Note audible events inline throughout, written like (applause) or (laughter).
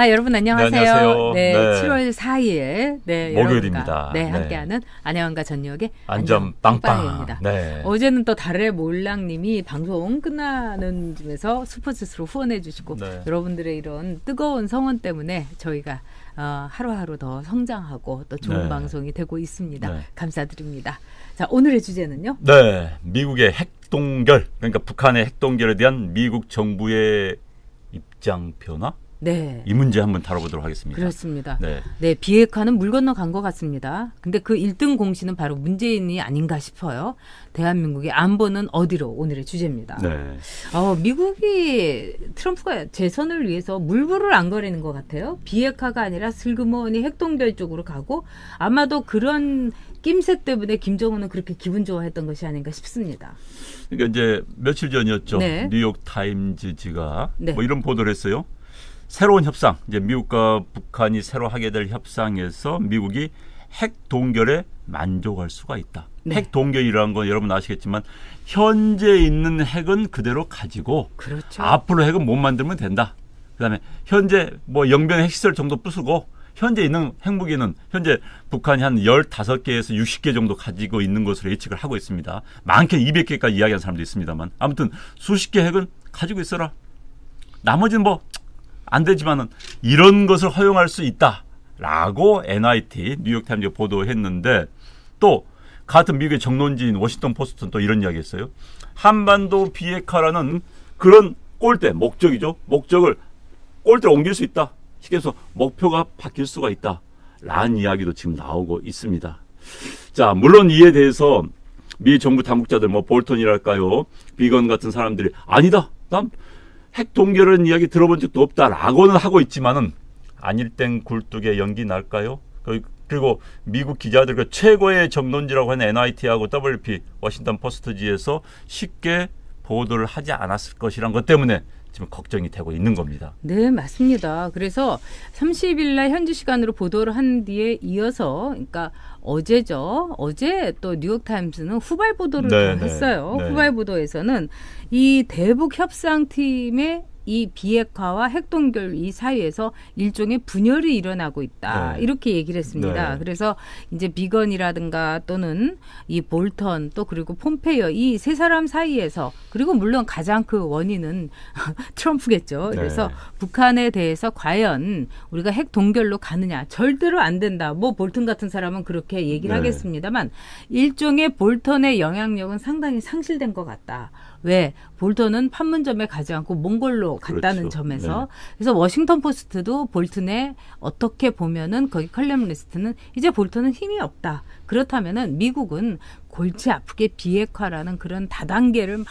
아, 여러분 안녕하세요. 네, 안녕하세요. 네, 네. 7월 4일 네, 목요일입니다. 네, 네. 함께하는 안녕한가 전역의 안전 빵빵. 빵빵입니다. 네. 어제는 또 달의 몰랑님이 방송 끝나는 쯤에서 슈퍼챗으로 후원해 주시고 네. 여러분들의 이런 뜨거운 성원 때문에 저희가 어, 하루하루 더 성장하고 또 좋은 네. 방송이 되고 있습니다. 네. 감사드립니다. 자, 오늘의 주제는요? 네, 미국의 핵동결, 그러니까 북한의 핵동결에 대한 미국 정부의 입장 변화? 네. 이 문제 한번 다뤄보도록 하겠습니다. 그렇습니다. 네. 네, 비핵화는 물 건너 간 것 같습니다. 근데 그 1등 공신은 바로 문재인이 아닌가 싶어요. 대한민국의 안보는 어디로 오늘의 주제입니다. 네. 어, 미국이 트럼프가 재선을 위해서 물불을 안 거리는 것 같아요. 비핵화가 아니라 슬그머니 핵동결 쪽으로 가고 아마도 그런 낌새 때문에 김정은은 그렇게 기분 좋아했던 것이 아닌가 싶습니다. 그러니까 이제 며칠 전이었죠. 네. 뉴욕 타임즈지가 네. 뭐 이런 보도를 했어요. 새로운 협상, 이제 미국과 북한이 새로 하게 될 협상에서 미국이 핵 동결에 만족할 수가 있다. 네. 핵 동결이라는 건 여러분 아시겠지만 현재 있는 핵은 그대로 가지고 그렇죠. 앞으로 핵은 못 만들면 된다. 그다음에 현재 뭐 영변 핵시설 정도 부수고 현재 있는 핵무기는 현재 북한이 한 15개에서 60개 정도 가지고 있는 것으로 예측을 하고 있습니다. 많게 200개까지 이야기하는 사람도 있습니다만 아무튼 수십 개 핵은 가지고 있어라. 나머지는 뭐 안 되지만은 이런 것을 허용할 수 있다라고 NIT 뉴욕타임즈가 보도했는데 또 같은 미국의 정론지인 워싱턴 포스트는 또 이런 이야기했어요. 한반도 비핵화라는 그런 꼴대 목적이죠. 목적을 꼴대로 옮길 수 있다. 그래서 목표가 바뀔 수가 있다. 라는 이야기도 지금 나오고 있습니다. 자, 물론 이에 대해서 미 정부 당국자들 뭐 볼턴이랄까요. 비건 같은 사람들이 아니다. 난 핵 동결은 이야기 들어본 적도 없다라고는 하고 있지만은 아닐 땐 굴뚝에 연기 날까요? 그- 그리고 미국 기자들 그 최고의 정론지라고 하는 NIT하고 WP 워싱턴 포스트지에서 쉽게 보도를 하지 않았을 것이란 것 때문에 지금 걱정이 되고 있는 겁니다. 네, 맞습니다. 그래서 30일 날 현지 시간으로 보도를 한 뒤에 이어서 그러니까 어제죠. 어제 또 뉴욕 타임스는 후발 보도를 네, 또 네, 했어요. 네. 후발 보도에서는 이 대북 협상팀의 이 비핵화와 핵동결 이 사이에서 일종의 분열이 일어나고 있다. 네. 이렇게 얘기를 했습니다. 네. 그래서 이제 비건이라든가 또는 이 볼턴 또 그리고 폼페이어 이 세 사람 사이에서 그리고 물론 가장 그 원인은 (laughs) 트럼프겠죠. 그래서 네. 북한에 대해서 과연 우리가 핵 동결로 가느냐 절대로 안 된다. 뭐 볼턴 같은 사람은 그렇게 얘기를 네. 하겠습니다만 일종의 볼턴의 영향력은 상당히 상실된 것 같다. 왜 볼턴은 판문점에 가지 않고 몽골로 갔다는 그렇죠. 점에서 그래서 워싱턴 포스트도 볼튼에 어떻게 보면은 거기 컬럼 리스트는 이제 볼턴은 힘이 없다. 그렇다면은 미국은 골치 아프게 비핵화라는 그런 다단계를 막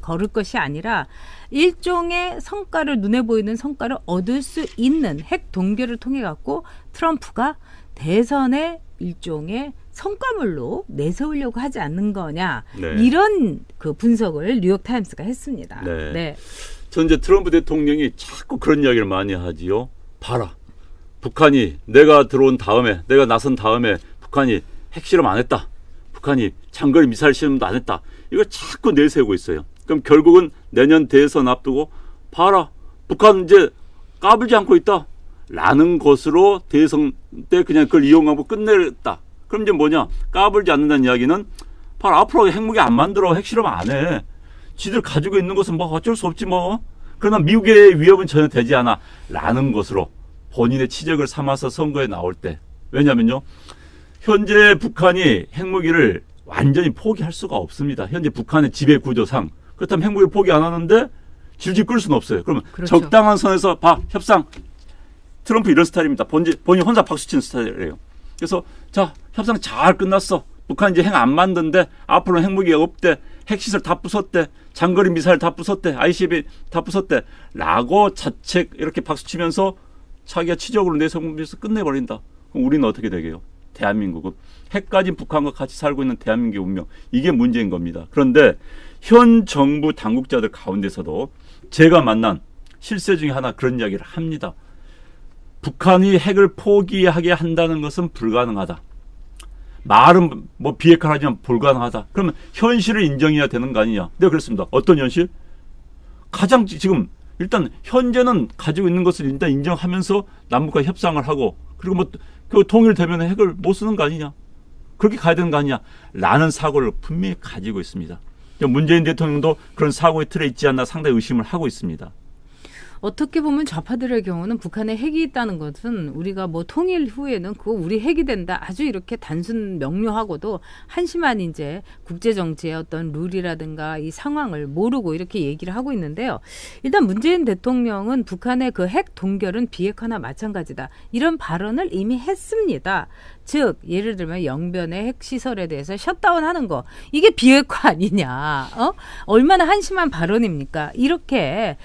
걸을 것이 아니라 일종의 성과를 눈에 보이는 성과를 얻을 수 있는 핵 동결을 통해 갖고 트럼프가 대선의 일종의 성과물로 내세우려고 하지 않는 거냐 네. 이런 그 분석을 뉴욕 타임스가 했습니다. 네. 네. 전 이제 트럼프 대통령이 자꾸 그런 이야기를 많이 하지요. 봐라. 북한이 내가 들어온 다음에, 내가 나선 다음에 북한이 핵실험 안 했다. 북한이 장거리 미사일 실험도 안 했다. 이걸 자꾸 내세우고 있어요. 그럼 결국은 내년 대선 앞두고 봐라. 북한 이제 까불지 않고 있다. 라는 것으로 대선 때 그냥 그걸 이용하고 끝냈다. 그럼 이제 뭐냐? 까불지 않는다는 이야기는 봐라. 앞으로 핵무기 안 만들어. 핵실험 안 해. 지들 가지고 있는 것은 뭐 어쩔 수 없지 뭐. 그러나 미국의 위협은 전혀 되지 않아. 라는 것으로 본인의 치적을 삼아서 선거에 나올 때. 왜냐면요. 현재 북한이 핵무기를 완전히 포기할 수가 없습니다. 현재 북한의 지배 구조상. 그렇다면 핵무기를 포기 안 하는데 질질 끌 수는 없어요. 그러면 그렇죠. 적당한 선에서 봐. 협상. 트럼프 이런 스타일입니다. 본인 혼자 박수 치는 스타일이에요. 그래서 자 협상 잘 끝났어. 북한 이제 핵 안 만든대. 앞으로 핵무기가 없대. 핵시설 다 부쉈대. 장거리 미사일 다 부쉈대. ICBM 다 부쉈대. 라고 자책 이렇게 박수 치면서 자기가 치적으로 내세우면서 끝내버린다. 그럼 우리는 어떻게 되게요? 대한민국은 핵 가진 북한과 같이 살고 있는 대한민국의 운명 이게 문제인 겁니다. 그런데 현 정부 당국자들 가운데서도 제가 만난 실세 중에 하나 그런 이야기를 합니다. 북한이 핵을 포기하게 한다는 것은 불가능하다. 말은 뭐 비핵화를 하지만 불가능하다. 그러면 현실을 인정해야 되는 거 아니냐. 내가 그랬습니다. 어떤 현실? 가장 지- 지금 일단 현재는 가지고 있는 것을 일단 인정하면서 남북과 협상을 하고 그리고 뭐 그 통일되면 핵을 못 쓰는 거 아니냐 그렇게 가야 되는 거 아니냐 라는 사고를 분명히 가지고 있습니다. 문재인 대통령도 그런 사고의 틀에 있지 않나 상당히 의심을 하고 있습니다. 어떻게 보면 좌파들의 경우는 북한에 핵이 있다는 것은 우리가 뭐 통일 후에는 그거 우리 핵이 된다 아주 이렇게 단순 명료하고도 한심한 이제 국제 정치의 어떤 룰이라든가 이 상황을 모르고 이렇게 얘기를 하고 있는데요. 일단 문재인 대통령은 북한의 그 핵 동결은 비핵화나 마찬가지다 이런 발언을 이미 했습니다. 즉 예를 들면 영변의 핵 시설에 대해서 셧다운하는 거 이게 비핵화 아니냐? 어? 얼마나 한심한 발언입니까? 이렇게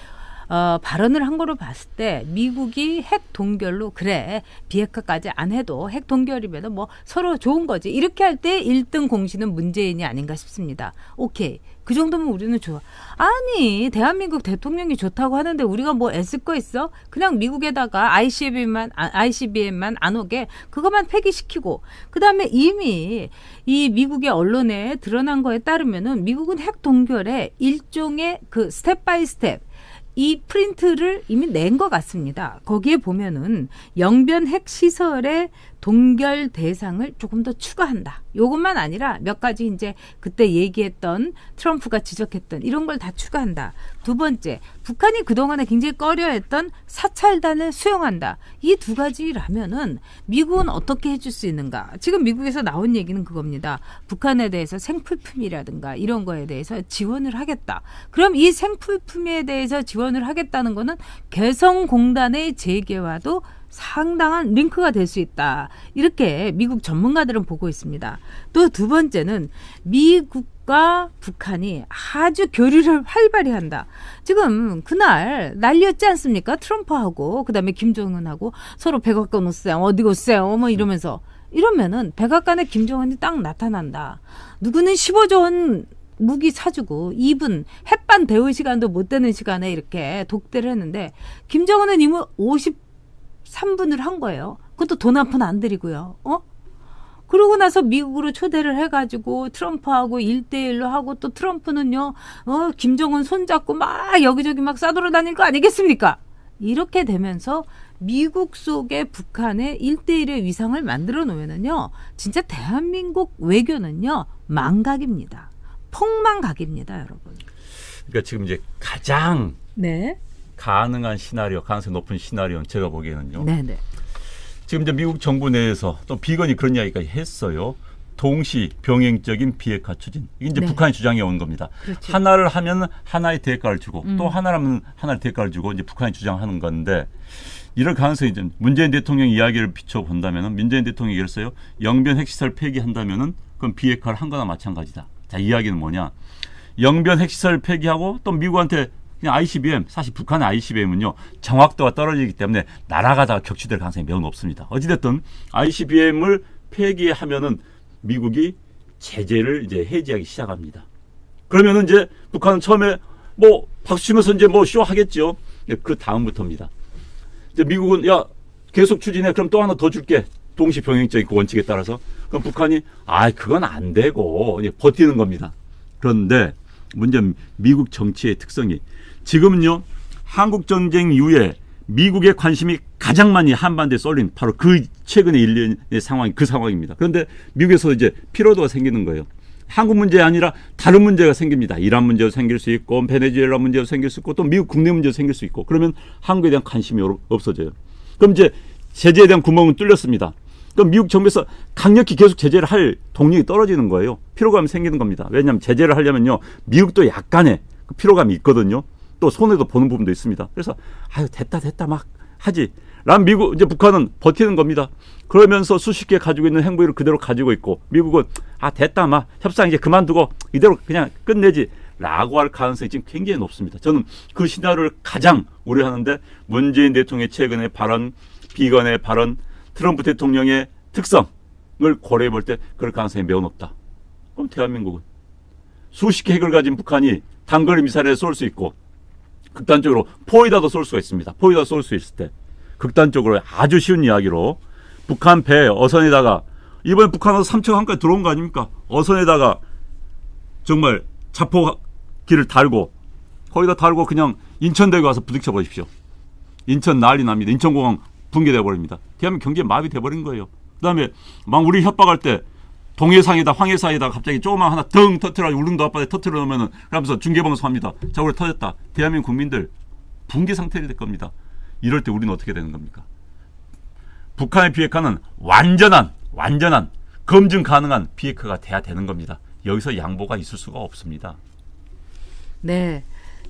어, 발언을 한 거로 봤을 때 미국이 핵 동결로 그래 비핵화까지 안 해도 핵 동결이면 뭐 서로 좋은 거지 이렇게 할 때 1등 공신은 문재인이 아닌가 싶습니다. 오케이 그 정도면 우리는 좋아. 아니 대한민국 대통령이 좋다고 하는데 우리가 뭐 애쓸 거 있어? 그냥 미국에다가 ICBM만 ICBM만 안 오게 그것만 폐기시키고 그 다음에 이미 이 미국의 언론에 드러난 거에 따르면은 미국은 핵 동결에 일종의 그 스텝 바이 스텝 이 프린트를 이미 낸 것 같습니다. 거기에 보면은 영변 핵 시설의 동결 대상을 조금 더 추가한다. 요것만 아니라 몇 가지 이제 그때 얘기했던 트럼프가 지적했던 이런 걸 다 추가한다. 두 번째, 북한이 그동안에 굉장히 꺼려했던 사찰단을 수용한다. 이 두 가지라면은 미국은 어떻게 해줄 수 있는가? 지금 미국에서 나온 얘기는 그겁니다. 북한에 대해서 생필품이라든가 이런 거에 대해서 지원을 하겠다. 그럼 이 생필품에 대해서 지원을 하겠다는 거는 개성공단의 재개와도 상당한 링크가 될 수 있다. 이렇게 미국 전문가들은 보고 있습니다. 또 두 번째는 미국과 북한이 아주 교류를 활발히 한다. 지금 그날 난리였지 않습니까? 트럼프하고 그다음에 김정은하고 서로 백악관 오세요. 어디 오세요? 뭐 이러면서 이러면은 백악관에 김정은이 딱 나타난다. 누구는 15조 원 무기 사주고 이분 햇반 데울 시간도 못 되는 시간에 이렇게 독대를 했는데 김정은은 이미 53분을 한 거예요. 그것도 돈 한 푼안 들이고요. 어? 그러고 나서 미국으로 초대를 해가지고 트럼프하고 일대일로 하고 또 트럼프는요, 어, 김정은 손잡고 막 여기저기 막 싸돌아 다닐 거 아니겠습니까? 이렇게 되면서 미국 속에 북한의 일대일의 위상을 만들어 놓으면은요, 진짜 대한민국 외교는요, 망각입니다. 폭망각입니다, 여러분. 그러니까 지금 이제 가장 네. 가능한 시나리오, 가능성 높은 시나리오는 제가 보기에는요. 네네. 지금 이제 미국 정부 내에서 또 비건이 그런 이야기까지 했어요. 동시 병행적인 비핵화 추진. 이게 이제 네. 북한이 주장해 온 겁니다. 그렇죠. 하나를 하면 하나의 대가를 주고 음. 또 하나라면 하나의 대가를 주고 이제 북한이 주장하는 건데 이럴 가능성이 좀 문재인 대통령 이야기를 비춰 본다면은 문재인 대통령이 써요. 영변 핵시설 폐기한다면은 그건 비핵화를 한 거나 마찬가지다. 자, 이야기는 뭐냐? 영변 핵시설 폐기하고 또 미국한테 ICBM 사실 북한의 ICBM은요 정확도가 떨어지기 때문에 날아가다가 격추될 가능성이 매우 높습니다. 어찌됐든 ICBM을 폐기하면은 미국이 제재를 이제 해제하기 시작합니다. 그러면은 이제 북한은 처음에 뭐 박수 치면서 이제 뭐 쇼 하겠죠. 예, 그 다음부터입니다. 이제 미국은 야 계속 추진해 그럼 또 하나 더 줄게 동시 병행적인 그 원칙에 따라서 그럼 북한이 아 그건 안 되고 버티는 겁니다. 그런데 문제는 미국 정치의 특성이 지금은요 한국 전쟁 이후에 미국의 관심이 가장 많이 한반도에 쏠린 바로 그 최근의 일련의 상황이 그 상황입니다. 그런데 미국에서 이제 피로도가 생기는 거예요. 한국 문제 아니라 다른 문제가 생깁니다. 이란 문제도 생길 수 있고 베네수엘라 문제도 생길 수 있고 또 미국 국내 문제도 생길 수 있고 그러면 한국에 대한 관심이 없- 없어져요. 그럼 이제 제재에 대한 구멍은 뚫렸습니다. 그럼 미국 정부에서 강력히 계속 제재를 할 동력이 떨어지는 거예요. 피로감이 생기는 겁니다. 왜냐하면 제재를 하려면요 미국도 약간의 그 피로감이 있거든요. 또 손해도 보는 부분도 있습니다. 그래서 아유 됐다 됐다 막 하지. 란 미국 이제 북한은 버티는 겁니다. 그러면서 수십 개 가지고 있는 핵무기를 그대로 가지고 있고 미국은 아 됐다 막 협상 이제 그만두고 이대로 그냥 끝내지 라고 할 가능성이 지금 굉장히 높습니다. 저는 그 시나리오를 가장 우려하는데 문재인 대통령의 최근의 발언, 비건의 발언, 트럼프 대통령의 특성을 고려해 볼 때 그럴 가능성이 매우 높다. 그럼 대한민국은 수십 개 핵을 가진 북한이 단거리 미사일을 쏠 수 있고 극단적으로 포에다도 쏠 수가 있습니다. 포에다 쏠 수 있을 때 극단적으로 아주 쉬운 이야기로 북한 배 어선에다가 이번에 북한에서 삼척 한까지 들어온 거 아닙니까? 어선에다가 정말 자포기를 달고 거기다 달고 그냥 인천대교 가서 부딪혀 보십시오. 인천 난리 납니다. 인천공항 붕괴돼 버립니다. 대한민국 경제 마비돼 버린 거예요. 그다음에 막 우리 협박할 때 동해상이다 황해상이다 갑자기 조그만 하나 덩 터트려 울릉도 앞바다에 터트려 놓으면은 그러면서 중계방송합니다. 자 우리 터졌다. 대한민국 국민들 붕괴 상태가 될 겁니다. 이럴 때 우리는 어떻게 되는 겁니까? 북한의 비핵화는 완전한 완전한 검증 가능한 비핵화가 돼야 되는 겁니다. 여기서 양보가 있을 수가 없습니다. 네.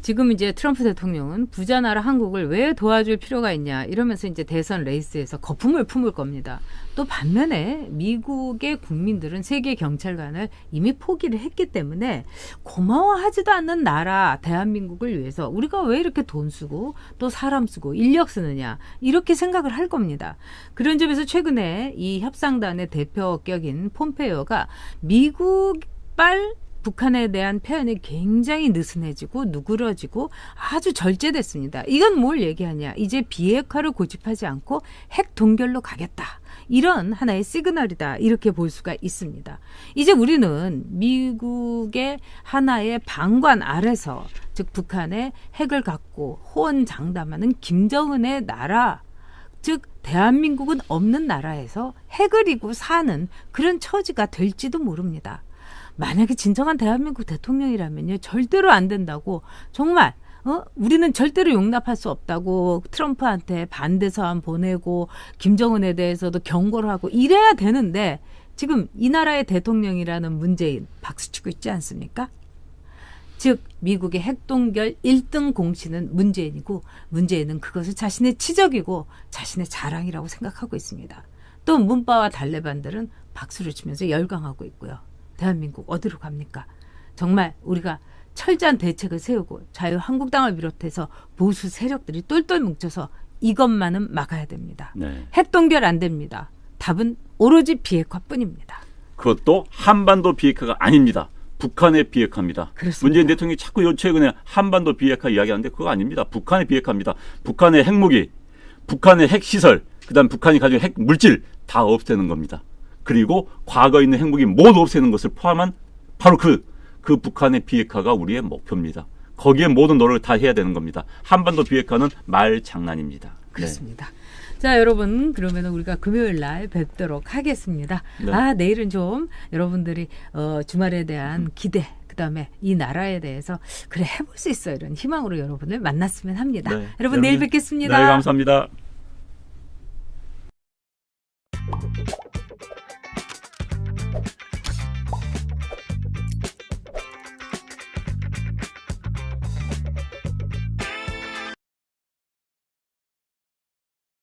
지금 이제 트럼프 대통령은 부자 나라 한국을 왜 도와줄 필요가 있냐 이러면서 이제 대선 레이스에서 거품을 품을 겁니다. 또 반면에 미국의 국민들은 세계 경찰관을 이미 포기를 했기 때문에 고마워하지도 않는 나라 대한민국을 위해서 우리가 왜 이렇게 돈 쓰고 또 사람 쓰고 인력 쓰느냐 이렇게 생각을 할 겁니다. 그런 점에서 최근에 이 협상단의 대표격인 폼페이오가 미국발 북한에 대한 표현이 굉장히 느슨해지고 누그러지고 아주 절제됐습니다. 이건 뭘 얘기하냐? 이제 비핵화를 고집하지 않고 핵 동결로 가겠다. 이런 하나의 시그널이다. 이렇게 볼 수가 있습니다. 이제 우리는 미국의 하나의 방관 아래서 즉 북한의 핵을 갖고 호언장담하는 김정은의 나라 즉 대한민국은 없는 나라에서 핵을 이고 사는 그런 처지가 될지도 모릅니다. 만약에 진정한 대한민국 대통령이라면요 절대로 안 된다고 정말 어 우리는 절대로 용납할 수 없다고 트럼프한테 반대 서한 보내고 김정은에 대해서도 경고를 하고 이래야 되는데 지금 이 나라의 대통령이라는 문재인 박수치고 있지 않습니까? 즉 미국의 핵동결 1등 공신은 문재인이고 문재인은 그것을 자신의 치적이고 자신의 자랑이라고 생각하고 있습니다. 또 문바와 달레반들은 박수를 치면서 열광하고 있고요. 대한민국 어디로 갑니까? 정말 우리가 철저한 대책을 세우고 자유한국당을 비롯해서 보수 세력들이 똘똘 뭉쳐서 이것만은 막아야 됩니다. 네. 핵동결 안 됩니다. 답은 오로지 비핵화뿐입니다. 그것도 한반도 비핵화가 아닙니다. 북한의 비핵화입니다. 그렇습니다. 문재인 대통령이 자꾸 요 최근에 한반도 비핵화 이야기하는데 그거 아닙니다. 북한의 비핵화입니다. 북한의 핵무기, 북한의 핵시설, 그다음 북한이 가지고 핵 물질 다 없애는 겁니다. 그리고 과거에 있는 핵무기 모두 없애는 것을 포함한 바로 그, 그 북한의 비핵화가 우리의 목표입니다. 거기에 모든 노력을 다 해야 되는 겁니다. 한반도 비핵화는 말 장난입니다. 네. 그렇습니다. 자, 여러분, 그러면 우리가 금요일 날 뵙도록 하겠습니다. 네. 아, 내일은 좀 여러분들이 어, 주말에 대한 기대, 그 다음에 이 나라에 대해서 그래, 해볼 수 있어. 이런 희망으로 여러분을 만났으면 합니다. 네. 여러분, 내일 여러분, 뵙겠습니다. 네, 감사합니다.